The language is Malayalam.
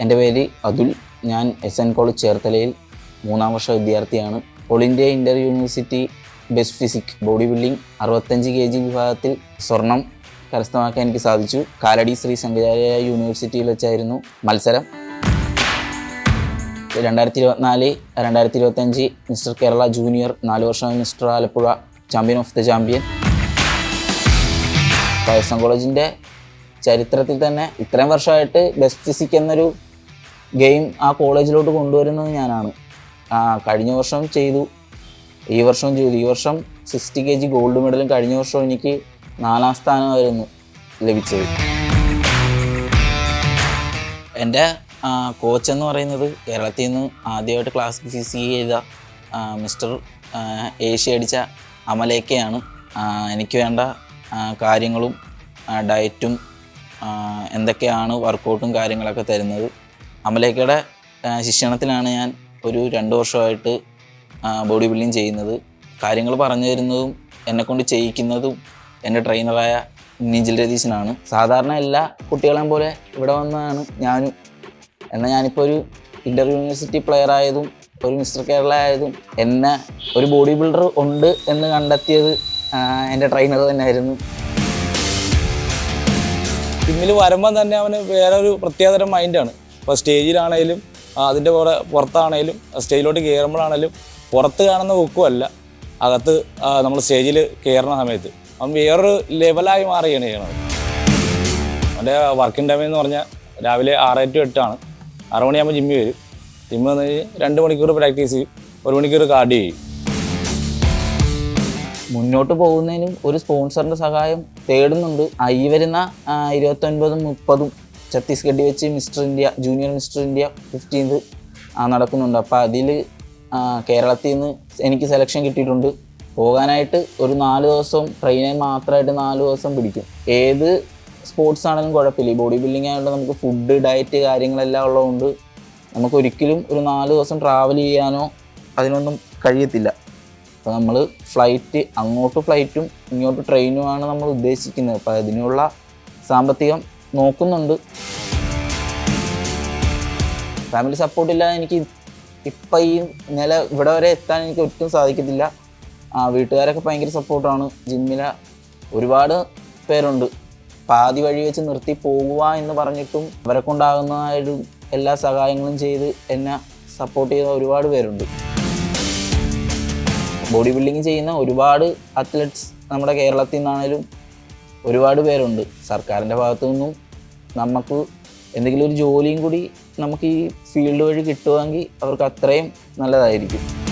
എന്റെ പേര് അതുൽ. ഞാൻ എസ് എൻ കോളേജ് ചേർത്തലയിൽ മൂന്നാം വർഷ വിദ്യാർത്ഥിയാണ്. All India inter university best physique body building അറുപത്തഞ്ച് കെ ജി വിഭാഗത്തിൽ സ്വർണം കരസ്ഥമാക്കാൻ എനിക്ക് സാധിച്ചു. കാലടി ശ്രീ ശങ്കരാചാര്യ യൂണിവേഴ്സിറ്റിയിൽ വെച്ചായിരുന്നു മത്സരം. രണ്ടായിരത്തി ഇരുപത്തിനാല് രണ്ടായിരത്തി ഇരുപത്തഞ്ച് മിസ്റ്റർ കേരള ജൂനിയർ നാല് വർഷം mister Alappuzha champion of the champion. കോളേജിന്റെ ചരിത്രത്തിൽ തന്നെ ഇത്രയും വർഷമായിട്ട് ബെസ്റ്റ് ഫിസിക് എന്നൊരു ഗെയിം ആ കോളേജിലോട്ട് കൊണ്ടുവരുന്നത് ഞാനാണ്. ആ കഴിഞ്ഞ വർഷം ചെയ്തു. ഈ വർഷം ചെയ്തു. ഈ വർഷം സിക്സ്റ്റി കെ ജി ഗോൾഡ് മെഡലും കഴിഞ്ഞ വർഷം എനിക്ക് നാലാം സ്ഥാനമായിരുന്നു ലഭിച്ചത്. എന്റെ കോച്ച് എന്ന് പറയുന്നത് കേരളത്തിൽ നിന്ന് ആദ്യമായിട്ട് ക്ലാസ് സി ചെയ്ത മിസ്റ്റർ ഏഷ്യ അടിച്ച അമലേക്കയാണ്. എനിക്ക് വേണ്ട കാര്യങ്ങളും ഡയറ്റും എന്തൊക്കെയാണ് വർക്കൗട്ടും കാര്യങ്ങളൊക്കെ തരുന്നത്. അമലേക്കയുടെ ശിക്ഷണത്തിലാണ് ഞാൻ ഒരു രണ്ട് വർഷമായിട്ട് ബോഡി ബിൽഡിങ് ചെയ്യുന്നത്. കാര്യങ്ങൾ പറഞ്ഞു തരുന്നതും എന്നെക്കൊണ്ട് ചെയ്യിക്കുന്നതും എന്റെ ട്രെയിനറായ നിജിൽ രതീശനാണ്. സാധാരണ എല്ലാ കുട്ടികളെയും പോലെ ഇവിടെ വന്നതാണ് ഞാനും. എന്നാൽ ഞാനിപ്പോൾ ഒരു ഇന്റർ യൂണിവേഴ്സിറ്റി പ്ലെയർ ആയതും ഒരു മിസ്റ്റർ കേരള ആയതും എന്നെ ഒരു ബോഡി ബിൽഡർ ഉണ്ട് എന്ന് കണ്ടെത്തിയത് എന്റെ ട്രെയിനർ തന്നെയായിരുന്നു. ജിമ്മിൽ വരുമ്പം തന്നെ അവന് വേറൊരു പ്രത്യേകതരം മൈൻഡാണ് ഇപ്പോൾ സ്റ്റേജിലാണേലും അതിന്റെ പുറ പുറത്താണേലും സ്റ്റേജിലോട്ട് കയറുമ്പോഴാണേലും പുറത്ത് കാണുന്ന ബുക്കുമല്ല അകത്ത് നമ്മൾ സ്റ്റേജിൽ കയറുന്ന സമയത്ത്. അവൻ വേറൊരു ലെവലായി മാറുകയാണ് ചെയ്യണത്. അവന്റെ വർക്കിംഗ് ടൈം എന്ന് പറഞ്ഞാൽ രാവിലെ ആറ് ടു എട്ടാണ് ആറ് മണിയാകുമ്പോൾ ജിമ്മി വരും. ജിമ്മി വന്ന് കഴിഞ്ഞാൽ രണ്ട് മണിക്കൂർ പ്രാക്ടീസ് ചെയ്യും. ഒരു മണിക്കൂർ കാർഡ് ചെയ്യും. മുന്നോട്ട് പോകുന്നതിനും ഒരു സ്പോൺസറിന്റെ സഹായം തേടുന്നുണ്ട്. ആയി വരുന്ന ഇരുപത്തൊൻപതും മുപ്പതും ഛത്തീസ്ഗഡിൽ വെച്ച് mister India junior mister India fifteenth നടക്കുന്നുണ്ട്. അപ്പോൾ അതിൽ കേരളത്തിൽ നിന്ന് എനിക്ക് സെലക്ഷൻ കിട്ടിയിട്ടുണ്ട്. പോകാനായിട്ട് ഒരു നാല് ദിവസം ട്രെയിനിൽ മാത്രമായിട്ട് നാല് ദിവസം പിടിക്കും. ഏത് സ്പോർട്സ് ആണെങ്കിലും കുഴപ്പമില്ല. ഈ ബോഡി ബിൽഡിംഗ് ആയതുകൊണ്ട് നമുക്ക് ഫുഡ് ഡയറ്റ് കാര്യങ്ങളെല്ലാം ഉള്ളതുകൊണ്ട് നമുക്ക് ഒരിക്കലും ഒരു നാല് ദിവസം ട്രാവൽ ചെയ്യാനോ അതിനൊന്നും കഴിയത്തില്ല. അപ്പോൾ നമ്മൾ ഫ്ലൈറ്റ് അങ്ങോട്ട് ഫ്ലൈറ്റും ഇങ്ങോട്ട് ട്രെയിനുമാണ് നമ്മൾ ഉദ്ദേശിക്കുന്നത്. അപ്പോൾ അതിനുള്ള സാമ്പത്തികം നോക്കുന്നുണ്ട്. ഫാമിലി സപ്പോർട്ട് ഇല്ലാതെ എനിക്ക് ഇപ്പം ഈ നില ഇവിടെ വരെ എത്താൻ എനിക്ക് ഒട്ടും സാധിക്കത്തില്ല. വീട്ടുകാരൊക്കെ ഭയങ്കര സപ്പോർട്ടാണ് ജിമ്മില ഒരുപാട് പേരുണ്ട്. പാതി വഴി വെച്ച് നിർത്തി പോകുക എന്ന് പറഞ്ഞിട്ടും അവരെ കൊണ്ടാകുന്നതായിട്ടും എല്ലാ സഹായങ്ങളും ചെയ്ത് എന്നെ സപ്പോർട്ട് ചെയ്ത ഒരുപാട് പേരുണ്ട്. ബോഡി ബിൽഡിങ് ചെയ്യുന്ന ഒരുപാട് അത്ലറ്റ്സ് നമ്മുടെ കേരളത്തിൽ നിന്നാണേലും ഒരുപാട് പേരുണ്ട്. സർക്കാരിന്റെ ഭാഗത്തു നിന്നും നമുക്ക് എന്തെങ്കിലും ഒരു ജോലിയും കൂടി നമുക്ക് ഈ ഫീൽഡ് വഴി കിട്ടുമെങ്കിൽ അവർക്ക് അത്രയും നല്ലതായിരിക്കും.